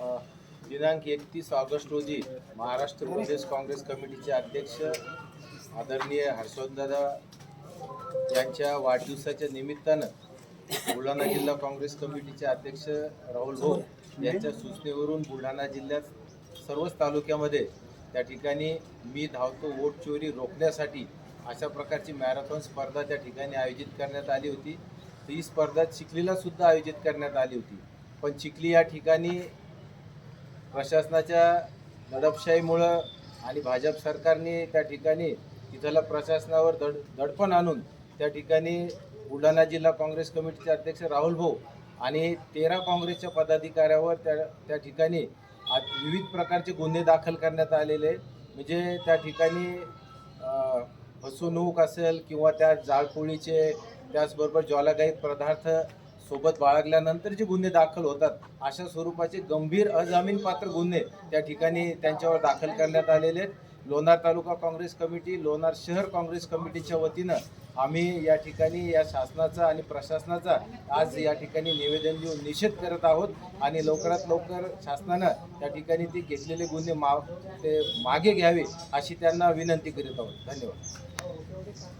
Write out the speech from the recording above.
दिनांक एकतीस ऑगस्ट रोजी महाराष्ट्र प्रदेश काँग्रेस कमिटीचे अध्यक्ष आदरणीय हर्षवर्धनदादा यांच्या वाढदिवसाच्या निमित्तानं बुलढाणा जिल्हा काँग्रेस कमिटीचे अध्यक्ष राहुल भाऊ यांच्या सूचनेवरून बुलढाणा जिल्ह्यात सर्वच तालुक्यामध्ये त्या ठिकाणी मी धावतो वोट चोरी रोखण्यासाठी अशा प्रकारची मॅरेथॉन स्पर्धा त्या ठिकाणी आयोजित करण्यात आली होती. ही स्पर्धा चिखलीला सुद्धा आयोजित करण्यात आली होती. पण चिखली या ठिकाणी प्रशासनाच्या दडपशाहीमुळं आणि भाजप सरकारने त्या ठिकाणी तिथला प्रशासनावर दड दडपण आणून त्या ठिकाणी बुलढाणा जिल्हा काँग्रेस कमिटीचे अध्यक्ष राहुल भाऊ आणि तेरा काँग्रेसच्या पदाधिकाऱ्यावर त्या त्या ठिकाणी आज विविध प्रकारचे गुन्हे दाखल करण्यात आलेले. म्हणजे त्या ठिकाणी फसवणूक असेल किंवा त्या जाळपोळीचे त्याचबरोबर ज्वालागाई पदार्थ सोबत बाळगल्यानंतर जे गुन्हे दाखल होतात अशा स्वरूपाचे गंभीर अजामीनपात्र गुन्हे त्या ठिकाणी त्यांच्यावर दाखल करण्यात आलेले आहेत. लोणार तालुका काँग्रेस कमिटी लोणार शहर काँग्रेस कमिटीच्या वतीनं आम्ही या ठिकाणी या शासनाचा आणि प्रशासनाचा आज या ठिकाणी निवेदन देऊन निषेध करत आहोत आणि लवकरात लवकर शासनानं त्या ठिकाणी ते घेतलेले गुन्हे मा ते मागे घ्यावे अशी त्यांना विनंती करीत आहोत. धन्यवाद.